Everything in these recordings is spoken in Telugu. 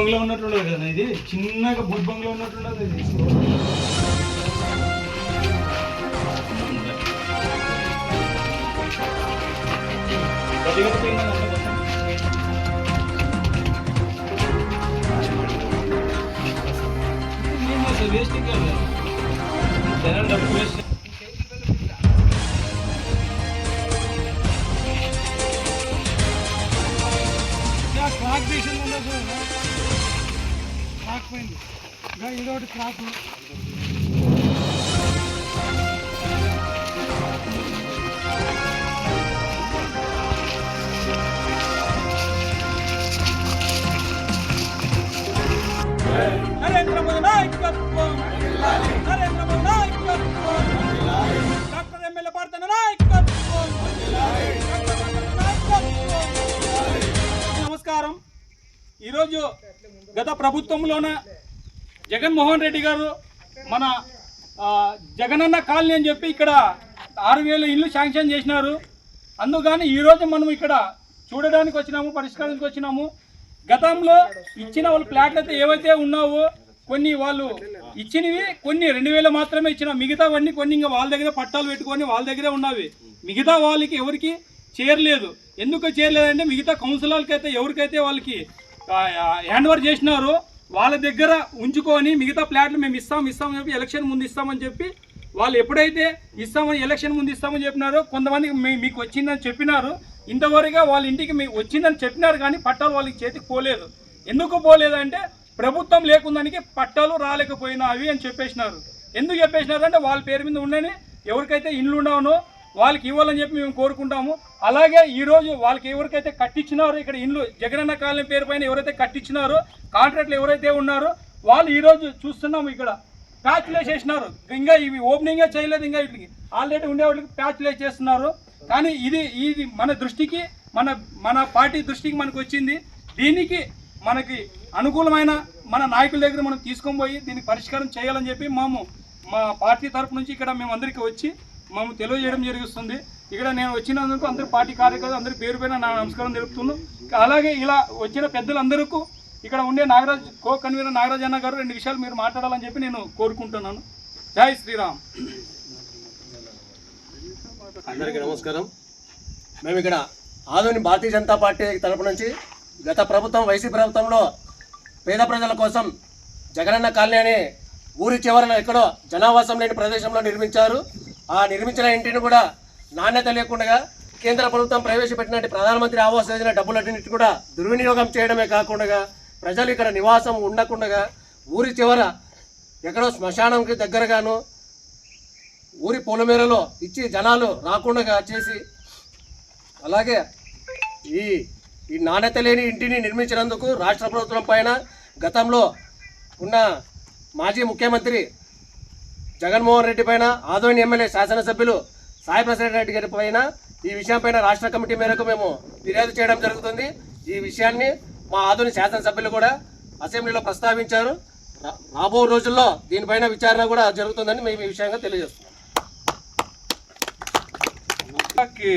బంగ్లా ఉన్నట్టుండదు కదా ఇది చిన్నగా బూత్ బంగ్లా ఉన్నట్టుండదు ఇది కొద్దిగా వేస్ట్ కాదు. జనం డబ్బు వేస్ట్ క్రాక్ దేశంలో ఉండదు పోయింది నరేంద్ర మోదీ నాయకత్వం. నరేంద్ర మోదీ నాయకత్వం. డాక్టర్ ఎమ్మెల్యే పార్తన నాయకత్వం. నమస్కారం. ఈరోజు గత ప్రభుత్వంలోన జగన్మోహన్ రెడ్డి గారు మన జగనన్న కాలనీ అని చెప్పి ఇక్కడ ఆరు వేల ఇల్లు శాంక్షన్ చేసినారు. అందుకని ఈరోజు మనం ఇక్కడ చూడడానికి వచ్చినాము పరిష్కారానికి వచ్చినాము. గతంలో ఇచ్చిన వాళ్ళు ప్లాట్లు అయితే ఏవైతే ఉన్నావో కొన్ని వాళ్ళు ఇచ్చినవి కొన్ని రెండు వేలు మాత్రమే ఇచ్చిన. మిగతావన్నీ కొన్ని ఇంకా వాళ్ళ దగ్గర పట్టాలు పెట్టుకొని వాళ్ళ దగ్గరే ఉన్నవి. మిగతా వాళ్ళకి ఎవరికి చేరలేదు. ఎందుకు చేరలేదంటే మిగతా కౌన్సిలర్కి అయితే ఎవరికైతే వాళ్ళకి హ్యాండ్ ఓవర్ వాళ్ళ దగ్గర ఉంచుకొని మిగతా ప్లాట్లు మేము ఇస్తాం ఇస్తామని చెప్పి ఎలక్షన్ ముందు ఇస్తామని చెప్పి వాళ్ళు ఎప్పుడైతే ఇస్తామని ఎలక్షన్ ముందు ఇస్తామని చెప్పినారో కొంతమంది మీ- మీకు వచ్చిందని చెప్పినారు. ఇంతవరకు వాళ్ళ ఇంటికి మీకు వచ్చిందని చెప్పినారు కానీ పట్టాలు వాళ్ళకి చేతికి పోలేదు. ఎందుకు పోలేదంటే ప్రభుత్వం లేకుందానికి పట్టాలు రాలేకపోయినావి అని చెప్పేసినారు. ఎందుకు చెప్పేసినారు అంటే వాళ్ళ పేరు మీద ఉండని ఎవరికైతే ఇండ్లు ఉండవునో వాళ్ళకి ఇవ్వాలని చెప్పి మేము కోరుకుంటాము. అలాగే ఈరోజు వాళ్ళకి ఎవరికైతే కట్టించినారో ఇక్కడ ఇండ్లు జగనన్న కాలనీ పేరు పైన ఎవరైతే కట్టించినారో కాంట్రాక్ట్లు ఎవరైతే ఉన్నారో వాళ్ళు ఈరోజు చూస్తున్నాము ఇక్కడ. ప్యాచ్లు చేసినారు ఇంకా ఇవి ఓపెనింగే చేయలేదు ఇంకా వీటికి ఆల్రెడీ ఉండే వాళ్ళకి ప్యాచ్లు చేస్తున్నారు కానీ ఇది ఇది మన దృష్టికి మన మన పార్టీ దృష్టికి మనకు వచ్చింది. దీనికి మనకి అనుకూలమైన మన నాయకుల దగ్గర మనం తీసుకొని పోయి దీనికి పరిష్కారం చేయాలని చెప్పి మేము మా పార్టీ తరపు నుంచి ఇక్కడ మేము అందరికీ వచ్చి మేము తెలియజేయడం జరుగుతుంది. ఇక్కడ నేను వచ్చినందుకు అందరు పార్టీ కార్యకర్తలు అందరి పేరు పైన నా నమస్కారం తెలుపుతున్నాను అలాగే ఇలా వచ్చిన పెద్దలందరికీ ఇక్కడ ఉండే నాగరాజ్ కో కన్వీనర్ నాగరాజ్ అన్న గారు రెండు విషయాలు మీరు మాట్లాడాలని చెప్పి నేను కోరుకుంటున్నాను. జై శ్రీరామ్. అందరికీ నమస్కారం. మేము ఇక్కడ ఆధునిక భారతీయ జనతా పార్టీ తరపు నుంచి గత ప్రభుత్వం వైసీపీ ప్రభుత్వంలో పేద ప్రజల కోసం జగనన్న కాలనీ అని ఊరి చివరన ఎక్కడో జనావాసం లేని ప్రదేశంలో నిర్మించారు. ఆ నిర్మించిన ఇంటిని కూడా నాణ్యత లేకుండా కేంద్ర ప్రభుత్వం ప్రవేశపెట్టినట్టు ప్రధానమంత్రి ఆవాస్ యోజన డబ్బులన్నింటి కూడా దుర్వినియోగం చేయడమే కాకుండా ప్రజలు ఇక్కడ నివాసం ఉండకుండా ఊరి చివర ఎక్కడో శ్మశానంకి దగ్గరగాను ఊరి పొలమేరలో ఇచ్చి జనాలు రాకుండా చేసి అలాగే ఈ ఈ నాణ్యత లేని ఇంటిని నిర్మించినందుకు రాష్ట్ర ప్రభుత్వం పైన గతంలో ఉన్న మాజీ ముఖ్యమంత్రి జగన్మోహన్ రెడ్డి పైన ఆదోని ఎమ్మెల్యే శాసనసభ్యులు సాయి ప్రసాద్ రెడ్డి గారి పైన ఈ విషయం పైన రాష్ట్ర కమిటీ మేరకు మేము ఫిర్యాదు చేయడం జరుగుతుంది. ఈ విషయాన్ని మా ఆదోని శాసనసభ్యులు కూడా అసెంబ్లీలో ప్రస్తావించారు. రాబో రోజుల్లో దీనిపైన విచారణ కూడా జరుగుతుందని మేము ఈ విషయంగా తెలియజేస్తున్నాం. కి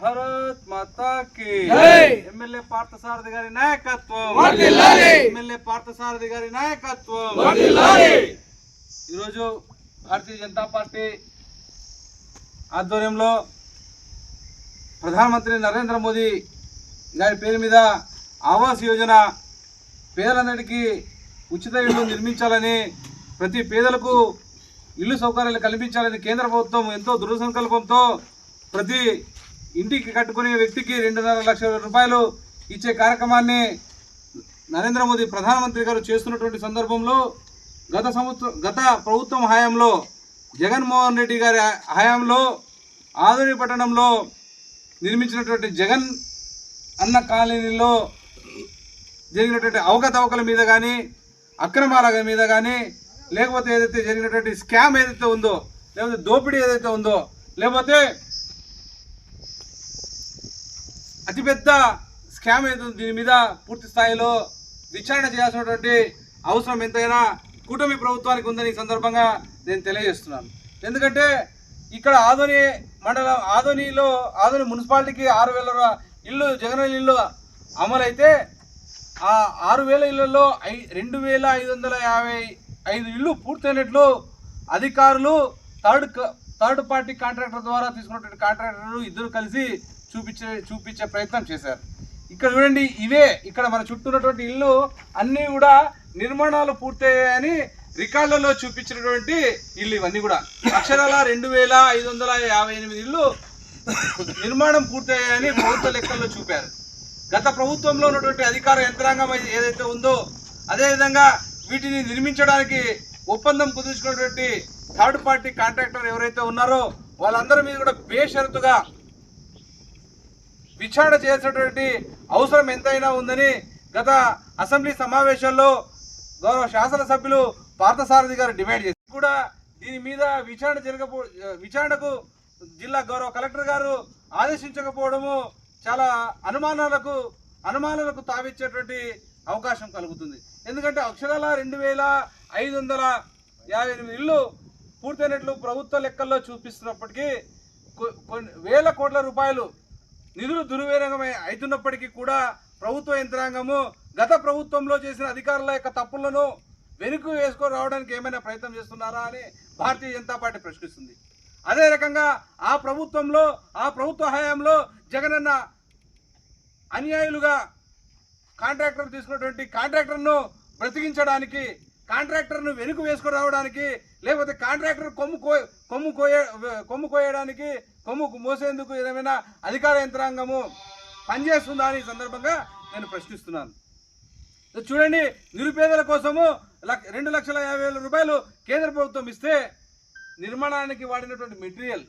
భారత్ మాతా కి ఎమ్మెల్యే పార్థసారథి గారి నాయకత్వం. ఎమ్మెల్యే పార్థసారథి గారి నాయకత్వం. ఈరోజు భారతీయ జనతా పార్టీ ఆధ్వర్యంలో ప్రధానమంత్రి నరేంద్ర మోదీ గారి పేరు మీద ఆవాస్ యోజన పేదలందరికీ ఉచిత ఇల్లు నిర్మించాలని ప్రతి పేదలకు ఇల్లు సౌకర్యాలు కల్పించాలని కేంద్ర ప్రభుత్వం ఎంతో దృఢ సంకల్పంతో ప్రతి ఇంటికి కట్టుకునే వ్యక్తికి రెండున్నర లక్షల రూపాయలు ఇచ్చే కార్యక్రమాన్ని నరేంద్ర మోదీ ప్రధానమంత్రి గారు చేస్తున్నటువంటి సందర్భంలో గత సంవత్సరం గత ప్రభుత్వం హయాంలో జగన్మోహన్ రెడ్డి గారి హయాంలో ఆధునిక పట్టణంలో నిర్మించినటువంటి జగన్ అన్న కాలనీలో జరిగినటువంటి అవకతవకల మీద కానీ అక్రమాల మీద కానీ లేకపోతే ఏదైతే జరిగినటువంటి స్కామ్ ఏదైతే ఉందో లేకపోతే దోపిడీ ఏదైతే ఉందో లేకపోతే అతిపెద్ద స్కామ్ ఏదో దీని మీద పూర్తి స్థాయిలో విచారణ చేయాల్సినటువంటి అవసరం ఎంతైనా కూటమి ప్రభుత్వానికి ఉందని ఈ సందర్భంగా నేను తెలియజేస్తున్నాను. ఎందుకంటే ఇక్కడ ఆదోని మండలం ఆదోనిలో ఆదోని మున్సిపాలిటీకి ఆరు వేల ఇల్లు జగన్ ఇల్లు అమలైతే ఆ ఆరు వేల ఇళ్ళలో ఐ రెండు వేల ఐదు వందల యాభై ఐదు ఇళ్ళు పూర్తయినట్లు అధికారులు థర్డ్ క- థర్డ్ పార్టీ కాంట్రాక్టర్ ద్వారా తీసుకున్నటువంటి కాంట్రాక్టర్లు ఇద్దరు కలిసి చూపించే చూపించే ప్రయత్నం చేశారు. ఇక్కడ చూడండి ఇవే ఇక్కడ మన చుట్టూ ఉన్నటువంటి ఇల్లు అన్నీ కూడా నిర్మాణాలు పూర్తయ్యాయని రికార్డులలో చూపించినటువంటి ఇల్లు ఇవన్నీ కూడా. అక్షరాల రెండు వేల ఐదు వందల యాభై ఎనిమిది ఇల్లు నిర్మాణం పూర్తయ్యాయని ప్రభుత్వ లెక్కల్లో చూపారు. గత ప్రభుత్వంలో ఉన్నటువంటి అధికార యంత్రాంగం అయితే ఏదైతే ఉందో అదేవిధంగా వీటిని నిర్మించడానికి ఒప్పందం కుదుర్చుకున్నటువంటి థర్డ్ పార్టీ కాంట్రాక్టర్ ఎవరైతే ఉన్నారో వాళ్ళందరి మీద కూడా బేషరతుగా విచారణ చేసినటువంటి అవసరం ఎంతైనా ఉందని గత అసెంబ్లీ సమావేశాల్లో గౌరవ శాసనసభ్యులు పార్థసారథి గారు డిమాండ్ చేసి కూడా దీని మీద విచారణ జరగపో విచారణకు జిల్లా గౌరవ కలెక్టర్ గారు ఆదేశించకపోవడము చాలా అనుమానాలకు అనుమానాలకు తావిచ్చేటువంటి అవకాశం కలుగుతుంది. ఎందుకంటే అక్షరాల రెండు వేల ఐదు వందల యాభై ఎనిమిది ఇళ్ళు పూర్తయినట్లు ప్రభుత్వ లెక్కల్లో చూపిస్తున్నప్పటికీ కొన్ని వేల కోట్ల రూపాయలు నిధులు దుర్వినియోగమై అవుతున్నప్పటికీ కూడా ప్రభుత్వ యంత్రాంగము గత ప్రభుత్వంలో చేసిన అధికారుల యొక్క తప్పులను వెనుక వేసుకొని రావడానికి ఏమైనా ప్రయత్నం చేస్తున్నారా అని భారతీయ జనతా పార్టీ ప్రశ్నిస్తుంది. అదే రకంగా ఆ ప్రభుత్వంలో ఆ ప్రభుత్వ హయాంలో జగనన్న అన్యాయులుగా కాంట్రాక్టర్ తీసుకున్నటువంటి కాంట్రాక్టర్ను బ్రతికించడానికి కాంట్రాక్టర్ను వెనుక వేసుకొని రావడానికి లేకపోతే కాంట్రాక్టర్ కొమ్ము కో కొమ్ము కోయే కొమ్ము కోయడానికి కొమ్ము మోసేందుకు ఏమైనా అధికార యంత్రాంగము పనిచేస్తుందా అని సందర్భంగా నేను ప్రశ్నిస్తున్నాను. చూడండి నిరుపేదల కోసము లక్- రెండు లక్షల యాభై వేల రూపాయలు కేంద్ర ప్రభుత్వం ఇస్తే నిర్మాణానికి వాడినటువంటి మెటీరియల్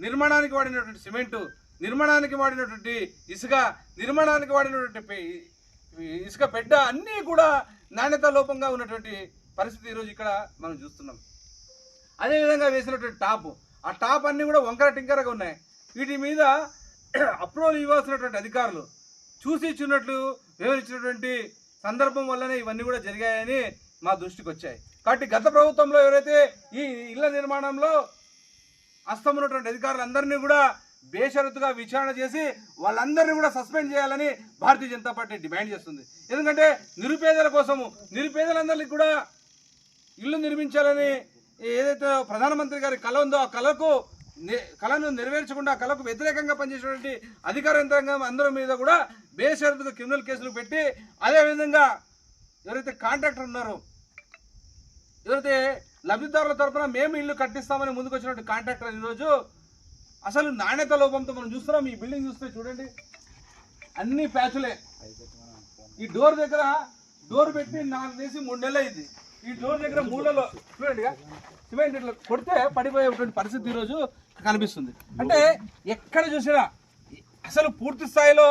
నిర్మాణానికి వాడినటువంటి సిమెంటు నిర్మాణానికి వాడినటువంటి ఇసుక నిర్మాణానికి వాడినటువంటి ఇసుక పెడ్డ అన్నీ కూడా నాణ్యత లోపంగా ఉన్నటువంటి పరిస్థితి ఈరోజు ఇక్కడ మనం చూస్తున్నాం. అదేవిధంగా వేసినటువంటి టాప్ ఆ టాప్ అన్నీ కూడా వంకర టింకరగా ఉన్నాయి. వీటి మీద అప్రూవల్ ఇవ్వాల్సినటువంటి అధికారులు చూసి ఇచ్చినట్లు వివరించినటువంటి సందర్భం వల్లనే ఇవన్నీ కూడా జరిగాయని మా దృష్టికి వచ్చాయి. కాబట్టి గత ప్రభుత్వంలో ఎవరైతే ఈ ఇళ్ళ నిర్మాణంలో అస్తమున్నటువంటి అధికారులందరినీ కూడా బేషరతుగా విచారణ చేసి వాళ్ళందరినీ కూడా సస్పెండ్ చేయాలని భారతీయ జనతా పార్టీ డిమాండ్ చేస్తుంది. ఎందుకంటే నిరుపేదల కోసము నిరుపేదలందరికీ కూడా ఇల్లు నిర్మించాలని ఏదైతే ప్రధానమంత్రి గారి కళ ఉందో ఆ కళకు కళను నెరవేర్చకుండా కళకు వ్యతిరేకంగా పనిచేసినటువంటి అధికార యంత్రాంగం అందరి మీద కూడా బేషరతుగా క్రిమినల్ కేసులు పెట్టి అదేవిధంగా ఎవరైతే కాంట్రాక్టర్ ఉన్నారో ఎవరైతే లబ్ధిదారుల తరఫున మేము ఇల్లు కట్టిస్తామని ముందుకు వచ్చినటువంటి కాంట్రాక్టర్ ఈరోజు అసలు నాణ్యత లోపంతో మనం చూస్తున్నాం. ఈ బిల్డింగ్ చూస్తే చూడండి. అన్ని ప్యాచులే. ఈ డోర్ దగ్గర డోర్ పెట్టి నాకు తీసి మూడు నెలలు అయింది ఈ డోర్ దగ్గర మూలలో చూడండిగా సిమెంట్ ఇట్లా కొడితే పడిపోయేటువంటి పరిస్థితి ఈరోజు కనిపిస్తుంది. అంటే ఎక్కడ చూసినా అసలు పూర్తి స్థాయిలో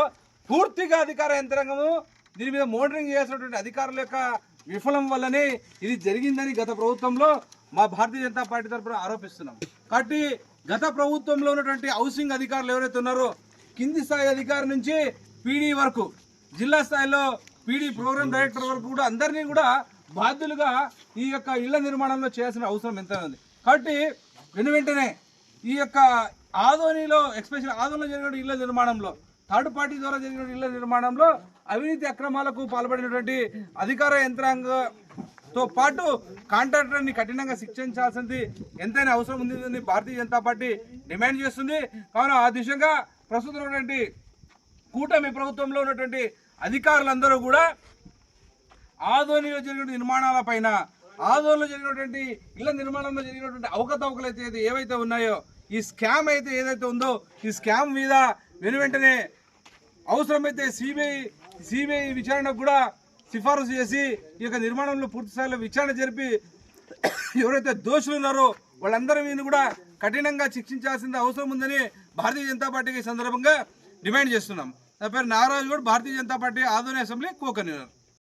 పూర్తిగా అధికార యంత్రాంగము దీని మీద మోటరింగ్ చేయాల్సినటువంటి అధికారుల యొక్క విఫలం వల్లనే ఇది జరిగిందని గత ప్రభుత్వంలో మా భారతీయ జనతా పార్టీ తరఫున ఆరోపిస్తున్నాం. కాబట్టి గత ప్రభుత్వంలో ఉన్నటువంటి హౌసింగ్ అధికారులు ఎవరైతే ఉన్నారో కింది స్థాయి అధికారి నుంచి పీడీ వరకు జిల్లా స్థాయిలో పీడీ ప్రోగ్రామ్ డైరెక్టర్ వరకు కూడా అందరినీ కూడా బాధ్యులుగా ఈ యొక్క ఇళ్ళ నిర్మాణంలో చేయాల్సిన అవసరం ఎంత ఉంది. కాబట్టి వెను వెంటనే ఈ యొక్క ఆదోనిలో ఎక్స్పెషల్ ఆదోనిలో జరిగిన ఇళ్ళ నిర్మాణంలో థర్డ్ పార్టీ ద్వారా జరిగిన ఇళ్ళ నిర్మాణంలో అవినీతి అక్రమాలకు పాల్పడినటువంటి అధికార యంత్రాంగంతో పాటు కాంట్రాక్టర్ని కఠినంగా శిక్షించాల్సింది ఎంతైనా అవసరం ఉంది భారతీయ జనతా పార్టీ డిమాండ్ చేస్తుంది. కావున ఆ దిశగా ప్రస్తుతం ఉన్నటువంటి కూటమి ప్రభుత్వంలో ఉన్నటువంటి అధికారులందరూ కూడా ఆదోనిలో జరిగిన నిర్మాణాల పైన ఆదోనిలో జరిగినటువంటి ఇళ్ళ నిర్మాణంలో జరిగినటువంటి అవకతవకలు అయితే ఏవైతే ఉన్నాయో ఈ స్కామ్ అయితే ఏదైతే ఉందో ఈ స్కామ్ మీద వెను వెంటనే అవసరమైతే సిబిఐ సిబిఐ విచారణకు కూడా సిఫారసు చేసి ఈ యొక్క నిర్మాణంలో పూర్తిస్థాయిలో విచారణ జరిపి ఎవరైతే దోషులు ఉన్నారో వాళ్ళందరి మీద కూడా కఠినంగా శిక్షించాల్సిన అవసరం ఉందని భారతీయ జనతా పార్టీకి సందర్భంగా డిమాండ్ చేస్తున్నాం. నా పేరు నాగరాజు కూడా భారతీయ జనతా పార్టీ ఆధ్వర్య అసెంబ్లీ కో కన్వీనర్